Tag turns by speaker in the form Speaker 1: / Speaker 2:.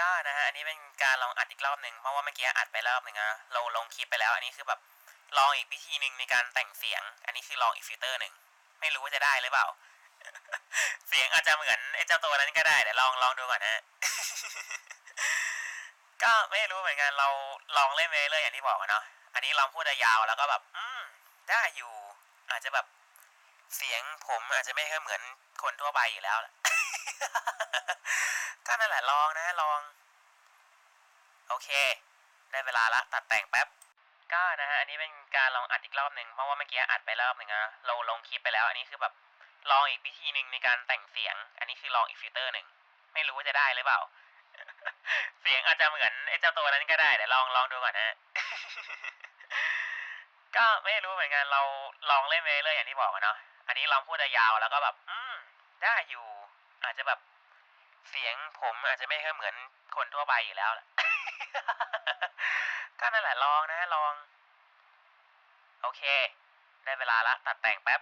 Speaker 1: ก็นะฮะอันนี้เป็นการลองอัดอีกรอบหนึ่งเพราะว่าเมื่อกี้อัดไปรอบหนึ่งนะลงลงคลิปไปแล้วอันนี้คือแบบลองอีกวิธีหนึ่งในการแต่งเสียง อันนี้คือลองอีกฟิลเตอร์หนึ่งไม่รู้ว่าจะได้หรือเปล่า เสียงอาจจะเหมือนไอ้เจ้าตัวนั้นก็ได้เดี๋ยวลองลองดูก่อนนะ ก็ไม่รู้เหมือนกันเราลองเล่นไปเรื่อยอย่างที่บอกอะเนาะอันนี้ลองพูดยาวแล้วก็แบบ อืมได้อยู่ อาจจะแบบเสียงผมอาจจะไม่ค่อยเหมือนคนทั่วไปอยู่แล้วแหละ ก็นั่นแหละลองนะลอง โอเค ได้เวลาละตัดแต่งแป๊บ ก็นะฮะอันนี้เป็นการลองอัดอีกรอบหนึ่งเพราะว่าเมื่อกี้อัดไปรอบหนึ่งนะลงลงคลิปไปแล้ว อันนี้คือแบบลองอีกวิธีหนึ่งในการแต่งเสียง อันนี้คือลองอีกฟิลเตอร์หนึ่งไม่รู้ว่าจะได้หรือเปล่า เสียงอาจจะเหมือนไอ้เจ้าตัวนั้นก็ได้เดี๋ยวลองลองดูก่อนนะก็ไม่รู้เหมือนกันเราลองเล่นไปเรื่อยอย่างที่บอกเนาะอันนี้ลองพูดยาวแล้วก็แบบ อืมได้อยู่ อาจจะแบบ เสียงผมอาจจะไม่ค่อยเหมือนคนทั่วไปอยู่แล้วแหละก็นั่นแหละลองนะลอง โอเค ได้เวลาละ ตัดแต่งแป๊บ